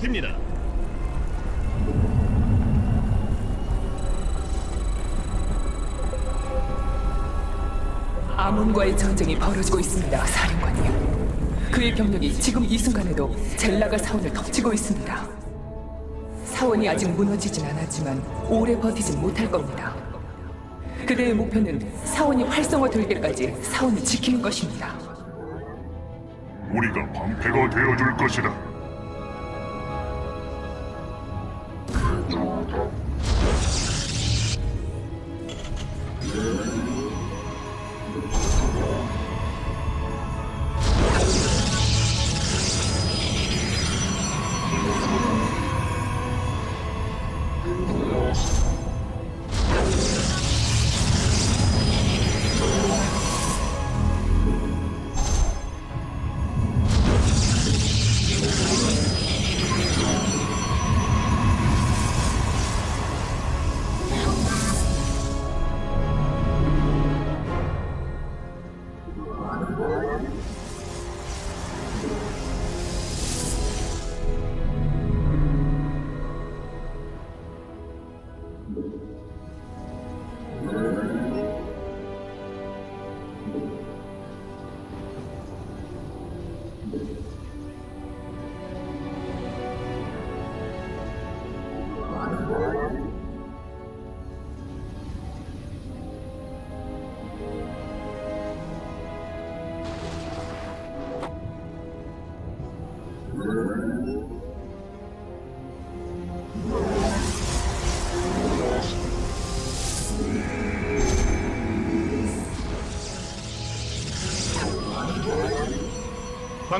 잡힙니다. 아몬과의 전쟁이 벌어지고 있습니다, 사령관님. 그의 병력이 지금 이 순간에도 젤라가 사원을 덮치고 있습니다. 사원이 아직 무너지진 않았지만 오래 버티진 못할 겁니다. 그대의 목표는 사원이 활성화될 때까지 사원을 지키는 것입니다. 우리가 방패가 되어줄 것이다.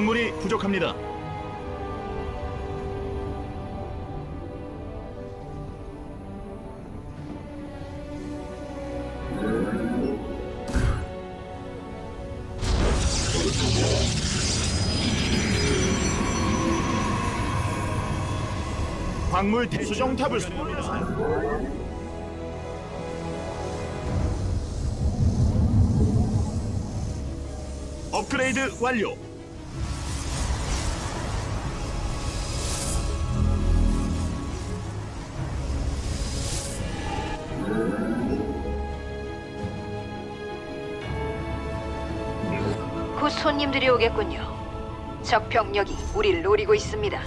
광물이 부족합니다. 광물 대수정탑을 수송합니다. 업그레이드 완료. 곧 손님들이 오겠군요. 적 병력이 우리를 노리고 있습니다.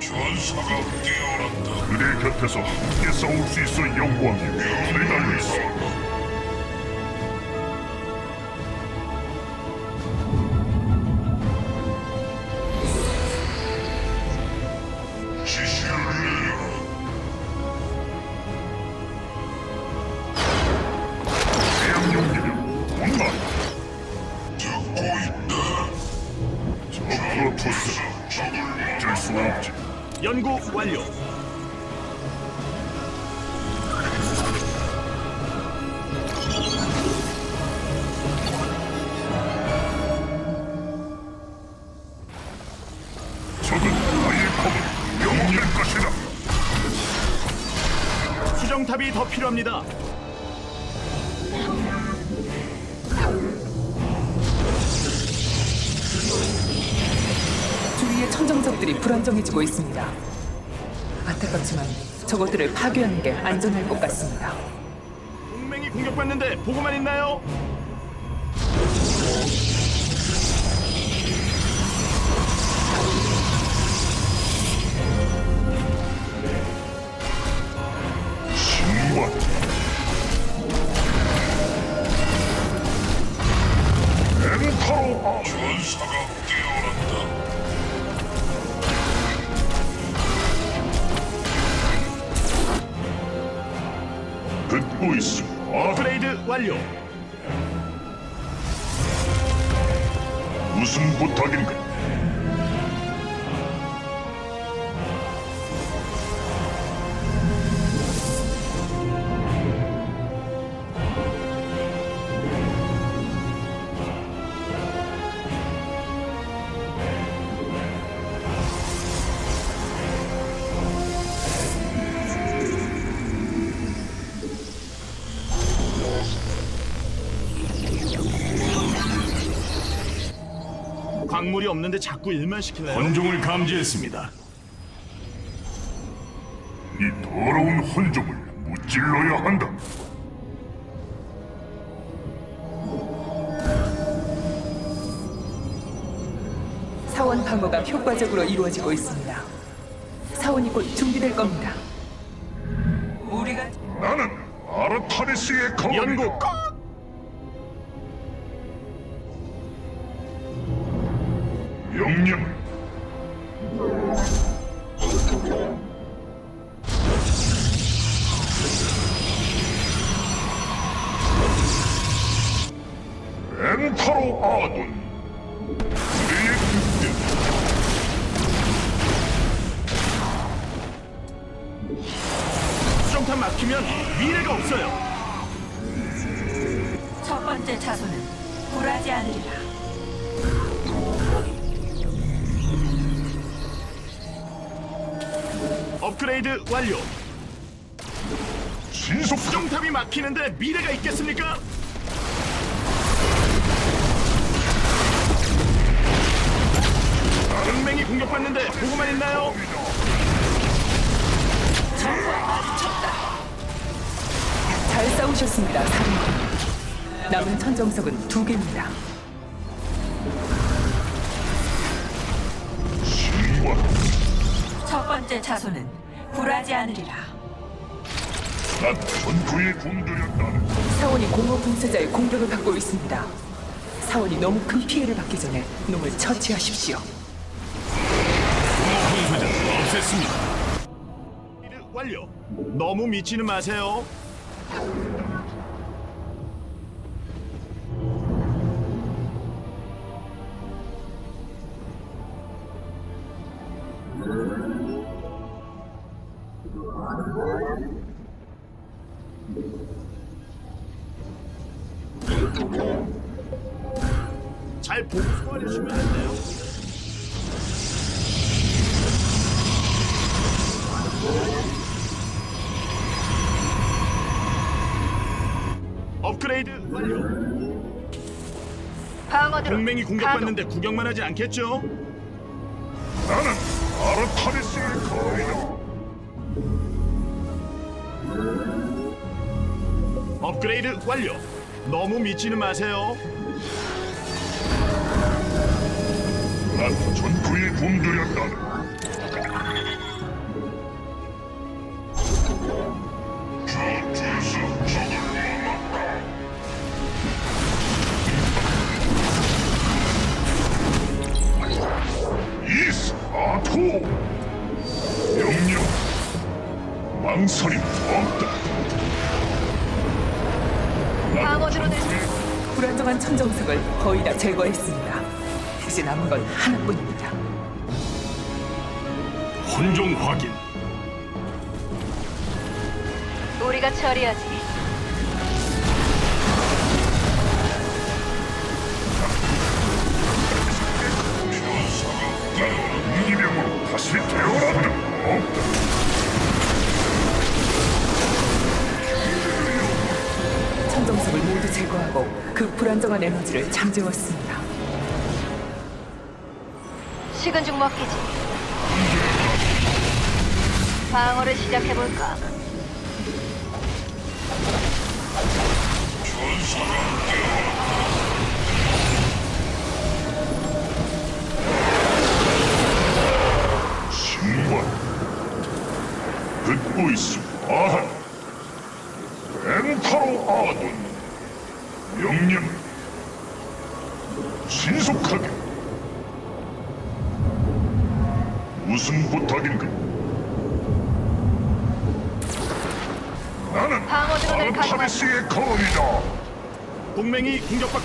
전사가 깨어났다. 그대 곁에서 함께 싸울 수 있어 영광이며 기다렸어. 어쩔 수 없지. 연구 완료. 적은 나의 검을 명할 것이다. 수정탑이 더 필요합니다. 천정석들이 불안정해지고 있습니다. 안타깝지만 저것들을 파괴하는 게 안전할 것 같습니다. 동맹이 공격받는데 보고만 있나요? 광물이 없는데 자꾸 일만 시킬래요? 혼종을 감지했습니다. 이 더러운 혼종을 무찔러야 한다. 사원 방어가 효과적으로 이루어지고 있습니다. 사원이 곧 준비될 겁니다. 우리가 나는 아르타니스의 거울이다. 연구 명령. 미래가 있겠습니까? 동맹이 공격받는데 보고만 있나요? 잘 싸우셨습니다, 사령관. 남은 천정석은 두 개입니다. 첫 번째 차소는 굴하지 않으리라. 난 전투에 굶주렸다. 사원이 공허 분쇄자의 공격을 받고 있습니다. 사원이 너무 큰 피해를 받기 전에 놈을 처치하십시오. 분쇄자 없앴습니다. 완료. 너무 미치는 마세요. 동맹이 공격받는데 구경만 하지 않겠죠? 나는 아르타니스의 거울이다. 업그레이드 완료. 너무 미치는 마세요. 난 전투에 굶주렸다. 망설임 없다. 방어드론을 불안정한 천정석을 거의 다 제거했습니다. 이제 남은 건 하나뿐입니다. 혼종 확인. 우리가 처리하지. 나는 이기병으로 다시 태어난다. 없다. 천정석을 모두 제거하고 그 불안정한 에너지를 잠재웠습니다. 식은 죽 먹기지. 방어를 시작해볼까? 신관 듣고 아한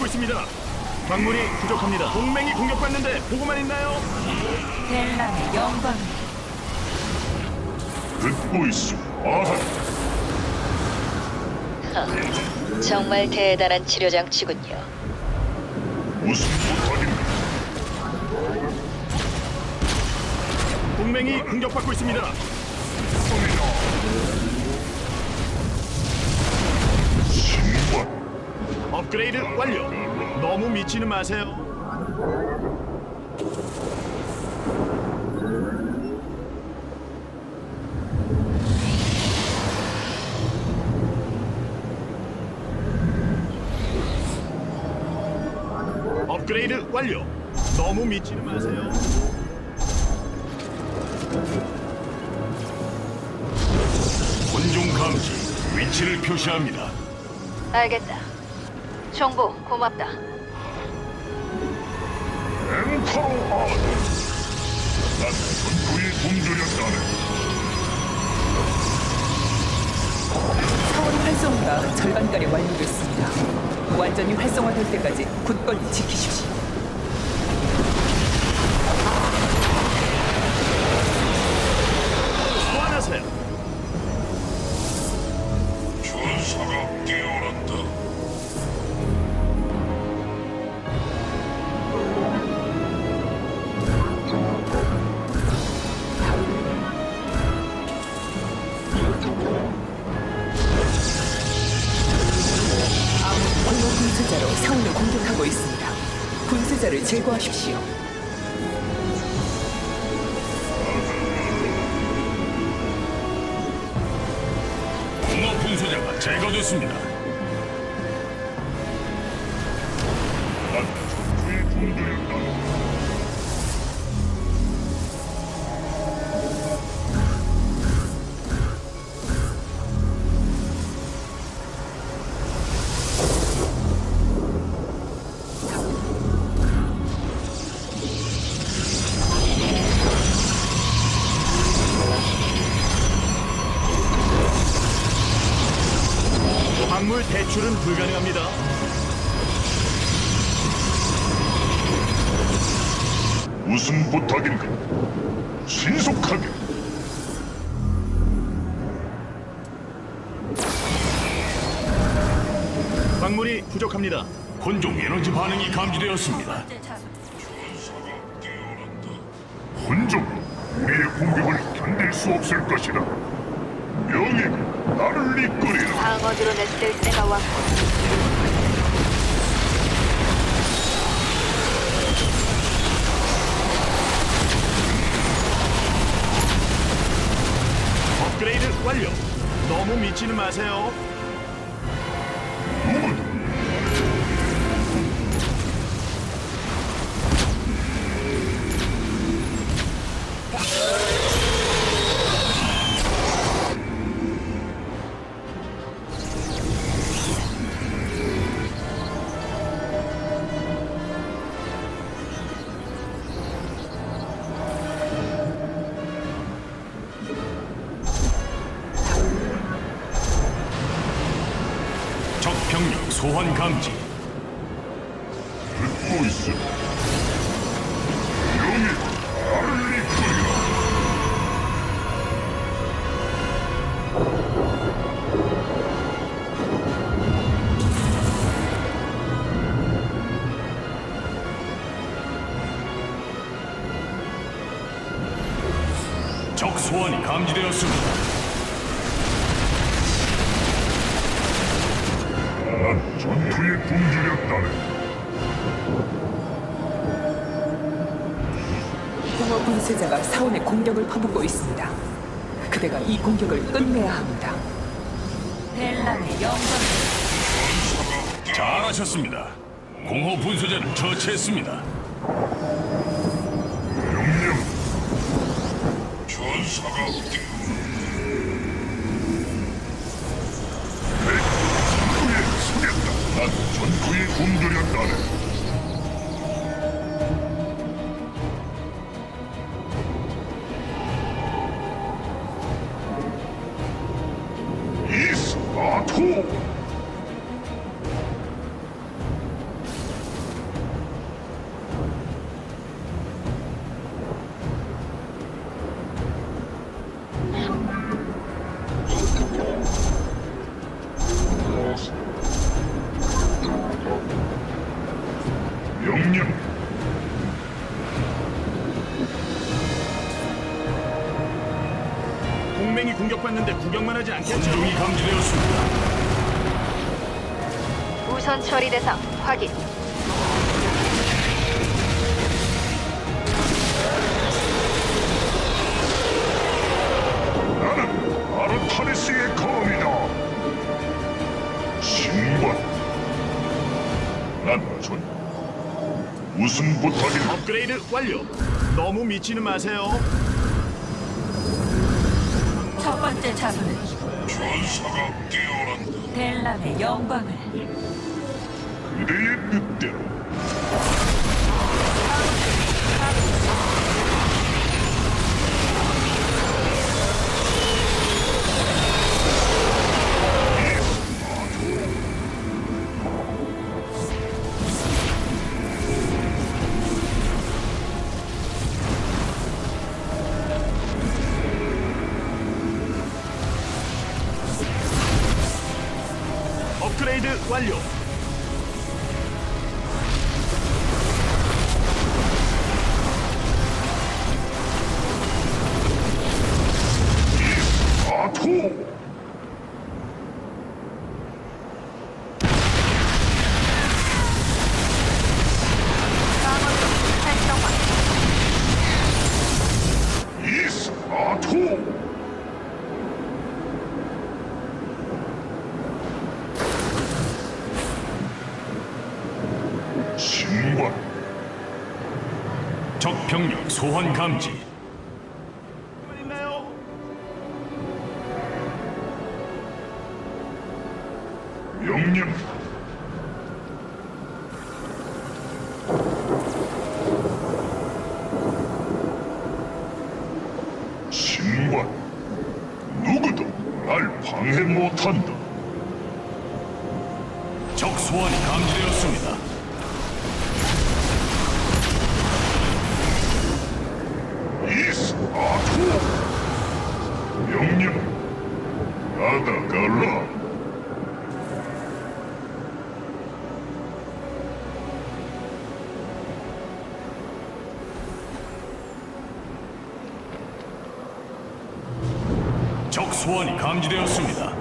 공격받고 있습니다. 광물이 부족합니다. 동맹이 공격받는데 보고만 있나요? 벨람의 영광. 듣고 있음 아한 정말 대단한 치료 장치군요. 무슨 부탁인가 동맹이 공격받고 있습니다. 업그레이드 완료. 너무 미치는 마세요. 업그레이드 완료. 너무 미치는 마세요. 혼종 감지 위치를 표시합니다. 알겠다. 정보 고맙다. 엔터로 아드. 난 전투에 굶주렸다네. 사원 활성화가 절반가량 완료됐습니다. 완전히 활성화될 때까지 굳건히 지키십시오. 분쇄자로 사원을 공격하고 있습니다. 분쇄자를 제거하십시오. 공허 분쇄자가 제거됐습니다. 난 전투에 굶주렸 광물 대출은 불가능합니다. 무슨 부탁인가? 신속하게. 광물이 부족합니다. 혼종 에너지 반응이 감지되었습니다. 차선 혼종, 우리의 공격을 견딜 수 없을 것이다. 명예가 나를 이끌이라. 방어드로 냈을 때가 왔고 업그레이드 완료. 너무 믿지는 마세요. 감지되었습니다. 난 전투에 굶주렸다네. 공허 분쇄자가 사원의 공격을 퍼붓고 있습니다. 그대가 이 공격을 끝내야 합니다. 벨람의 영광 잘하셨습니다. 공허 분쇄자를 처치했습니다. 전사가 전투에 동맹이 공격받는데 구경만 하지 않겠죠? 혼종이 감지되었습니다. 우선 처리 대상 확인. 나는 아르타니스의 검이다. 신관. 난 전, 무슨 부탁인가? 업그레이드 완료. 너무 미치는 마세요. 첫 번째 자손은 전사가 깨어난다. 델람의 영광을 그대의 뜻대로. 소환 감지. 있나요? 명령 신관 누구도 날 방해 못한다 적 소환이 감지되었습니다. 이스 아토 명령 나다 갈라 적 소환이 감지되었습니다.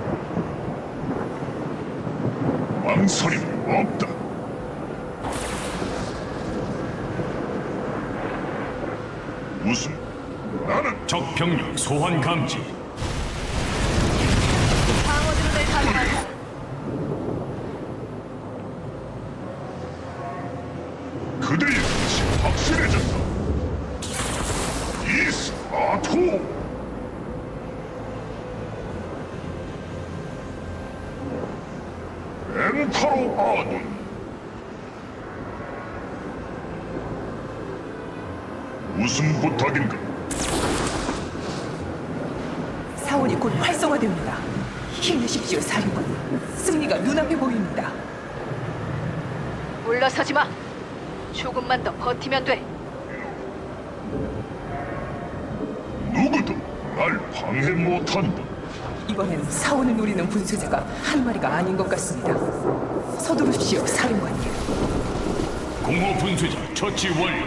망설임 없다 무슨 적 병력 소환 감지. 그대의 뜻이 확실해졌다. 이스 아토! 엔타로 아둔 무슨 부탁인가? 사원이 곧 활성화됩니다. 힘내십시오, 사령관님. 승리가 눈앞에 보입니다. 물러서지 마. 조금만 더 버티면 돼. 누구도 날 방해 못한다. 이번엔 사원을 노리는 분쇄자가 한 마리가 아닌 것 같습니다. 서두르십시오, 사령관님. 공허 분쇄자 처치 완료.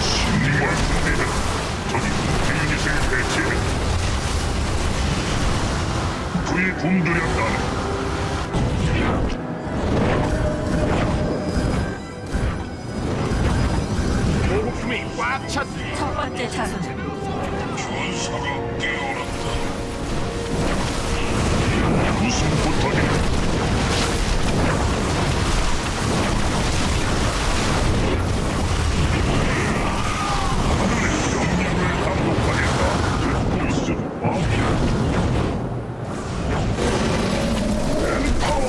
신님과 군대는 저기 유닛을 배치해 불이 굶주렸다네 보급품이 꽉 찼. 첫 번째 자손은 전사가 깨어났다 무슨 부탁이냐 하늘의 명령을 감독하겠다 듣고 있으니 엔파워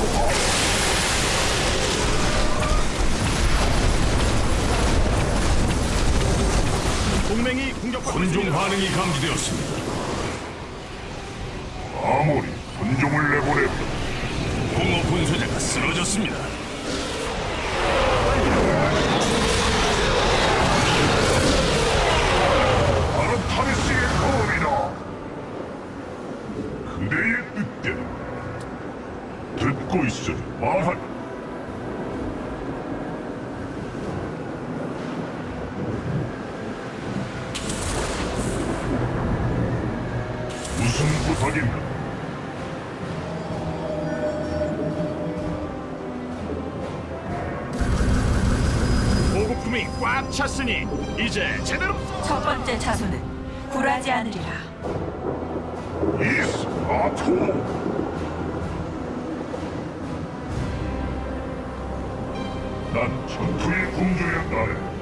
동맹이 공격받고 군종 있습니다. 반응이 감지되었습니다. 아무리 군종을 내보내도 공허 분쇄자가 쓰러졌습니다. 아르타니스의 검이다. 그대의 뜻대로 듣고 있으니 말하라. 부탁인가? 보급품이 꽉 찼으니 이제 제대로 첫 번째 자손은 굴하지 않으리라. 이스 아토 난 전투의 공주에 따